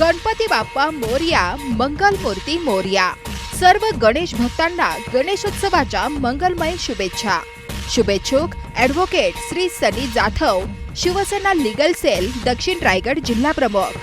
गणपती बाप्पा मोरया मंगलमूर्ती मोरया. सर्व गणेश भक्तांना गणेशोत्सवाच्या मंगलमय शुभेच्छा. शुभेच्छुक advocate Shri Sunny Jadhav Shiv Sena legal cell दक्षिण रायगड जिल्हा प्रमुख.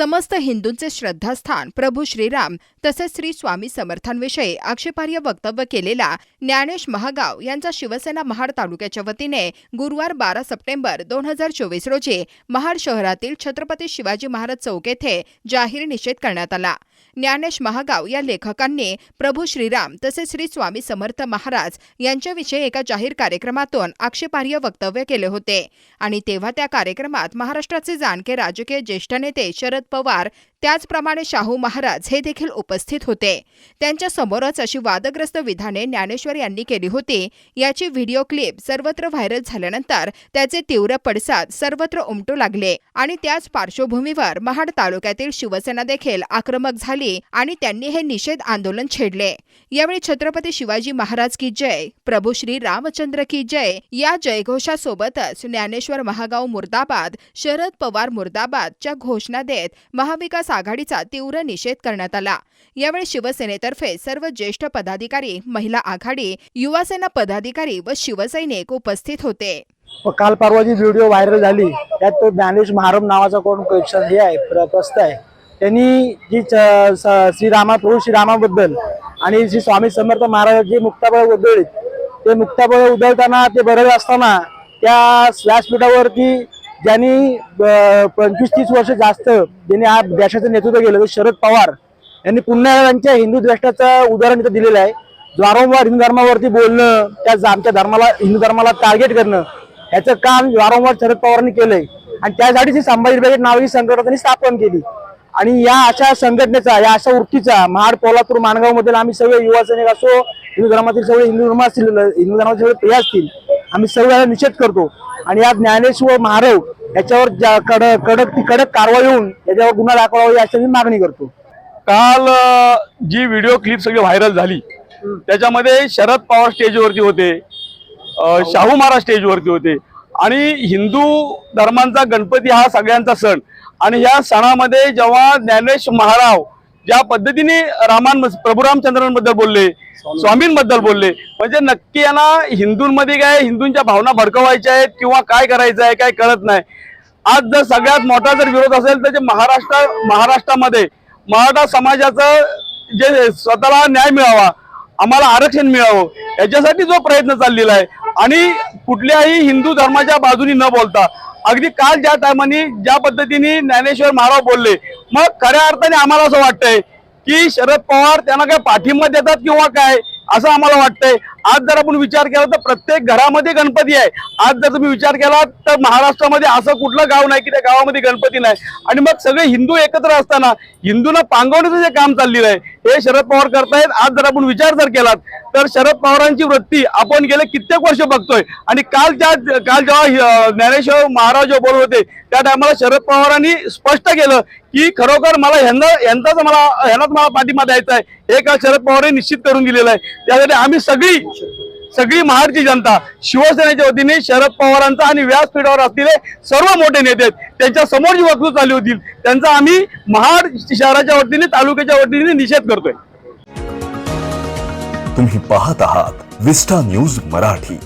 समस्त हिंदूंचे श्रद्धास्थान प्रभू श्रीराम तसेच श्री स्वामी समर्थांविषयी आक्षेपार्ह वक्तव्य केलेला ज्ञानेश महागाव यांचा शिवसेना महाड तालुक्याच्या वतीने गुरुवार बारा सप्टेंबर दोन हजार चोवीस रोजी महाड शहरातील छत्रपती शिवाजी महाराज चौक येथे जाहीर निषेध करण्यात आला. ज्ञानेश महागाव या लेखकांनी प्रभू श्रीराम तसेच श्री स्वामी समर्थ महाराज यांच्याविषयी एका जाहीर कार्यक्रमातून आक्षेपार्ह वक्तव्य केले होते आणि तेव्हा त्या कार्यक्रमात महाराष्ट्राचे जाणके राजकीय ज्येष्ठ नेते शरद पवार त्याचप्रमाणे शाहू महाराज हे देखील उपस्थित होते. त्यांच्या समोरच अशी वादग्रस्त विधाने ज्ञानेश्वर यांनी केली होती. याची व्हिडिओ क्लिप सर्वत्र व्हायरल झाल्यानंतर त्याचे तीव्र पडसाद सर्वत्र उमटू लागले आणि त्याच पार्श्वभूमीवर महाड तालुक्यातील शिवसेना देखील आक्रमक झाली आणि त्यांनी हे निषेध आंदोलन छेडले. यावेळी छत्रपती शिवाजी महाराज की जय प्रभू श्री रामचंद्र की जय या जयघोषासोबतच ज्ञानेश्वर महागाव मुर्दाबाद शरद पवार मुर्दाबादच्या घोषणा देत महाविकास आघाडीचा तीव्र निषेध करण्यात आला. यावेळी शिवसेनेतर्फे सर्व ज्येष्ठ पदाधिकारी महिला आघाडी युवासेना पदाधिकारी व शिवसैनिक उपस्थित होते. काल परवा जी व्हिडिओ व्हायरल झाली त्यात तो ज्ञानेश महारम नावाचा कोण क्वेश्चन हे आहे प्रस्त आहे. त्यांनी जी श्रीरामा प्रभू श्रीरामाबद्दल आणि श्री स्वामी समर्थ महाराजांची मुक्ताबळ उधळली ते मुक्ताबळ उधळताना ते बरं असताना त्या व्यासपीठावरती ज्यांनी पंचवीस तीस वर्ष जास्त ज्यांनी हा देशाचं नेतृत्व केलं शरद पवार यांनी पुन्हा त्यांच्या हिंदू द्वेष्टाचं उदाहरण इथं दिलेलं आहे. वारंवार हिंदू धर्मावरती बोलणं त्या आमच्या धर्माला हिंदू धर्माला टार्गेट करणं याचं काम वारंवार शरद पवारांनी केलंय. आणि त्यासाठीच ही संभाजी ब्रिगेड नावाची संघटना स्थापन केली. आणि या अशा संघटनेचा या अशा वृत्तीचा महाड पोलापूर माणगाव मधील आम्ही सगळे युवा सैनिक असो हिंदू धर्मातील सगळे हिंदू धर्म असतील हिंदू धर्मातील सगळे प्रिय असतील आम्ही सगळ्याला निषेध करतो. आणि या ज्ञानेश्वर महाराव याच्यावर कडक कडक ती कडक कारवाई होऊन याच्यावर गुन्हा दाखवावा याची मी मागणी करतो. काल जी व्हिडिओ क्लिप सगळी व्हायरल झाली त्याच्यामध्ये शरद पवार स्टेजवरती होते शाहू महाराज स्टेजवरती होते आणि हिंदू धर्मांचा गणपती हा सगळ्यांचा सण. आणि या सणामध्ये जेव्हा ज्ञानेश महाराव ज्या पद्धतीने रामान प्रभू रामचंद्रांबद्दल बोलले स्वामींबद्दल. बोलले म्हणजे नक्की यांना हिंदूंमध्ये काय हिंदूंच्या भावना भडकवायच्या आहेत किंवा काय करायचं आहे काय कळत नाही. आज जर सगळ्यात मोठा जर विरोध असेल तर जे महाराष्ट्र महाराष्ट्रामध्ये मराठा समाजाचं जे स्वतःला न्याय मिळावा आम्हाला आरक्षण मिळावं याच्यासाठी जो प्रयत्न चाललेला आहे. आणि कुठल्याही हिंदू धर्माच्या बाजूनी न बोलता अगदी काल ज्या टायमाने ज्या पद्धतीने ज्ञानेश्वर महाराज बोलले मग खऱ्या अर्थाने आम्हाला असं वाटतंय की शरद पवार त्यांना काय पाठिंबा देतात किंवा काय असं आम्हाला वाटतंय. आज जर आपण विचार केला तर प्रत्येक घरामध्ये गणपती आहे. आज जर तुम्ही विचार केला तर महाराष्ट्रामध्ये असं कुठलं गाव नाही की त्या गावामध्ये गणपती नाही. आणि मग सगळे हिंदू एकत्र असताना हिंदूंना पांगवण्याचं जे काम चाललेलं आहे हे शरद पवार करतायत. आज जर आपण विचार जर केलात तर शरद पवारांची वृत्ती आपण गेले कित्येक वर्ष बघतोय. आणि काल ज्या काल जेव्हा ज्ञानेश्वर महाराज बोलत होते त्या टायमाला शरद पवारांनी स्पष्ट केलं की खरोखर मला ह्यांना यांचाच मला ह्यांनाच मला पाठिंबा द्यायचा आहे. हे काल शरद पवारांनी निश्चित करून दिलेलं आहे. त्यासाठी आम्ही सगळी सगळी महाडची जनता शिवसेनेच्या वतीने शरद पवारांचा आणि व्यासपीठावर असलेले सर्व मोठे नेते त्यांच्यासमोर जी वक्तव्य चालू होतील त्यांचा आम्ही महाड शहराच्या वतीने तालुक्याच्या वतीने निषेध करतोय. तुम्ही पाहत आहात विस्टा न्यूज मराठी.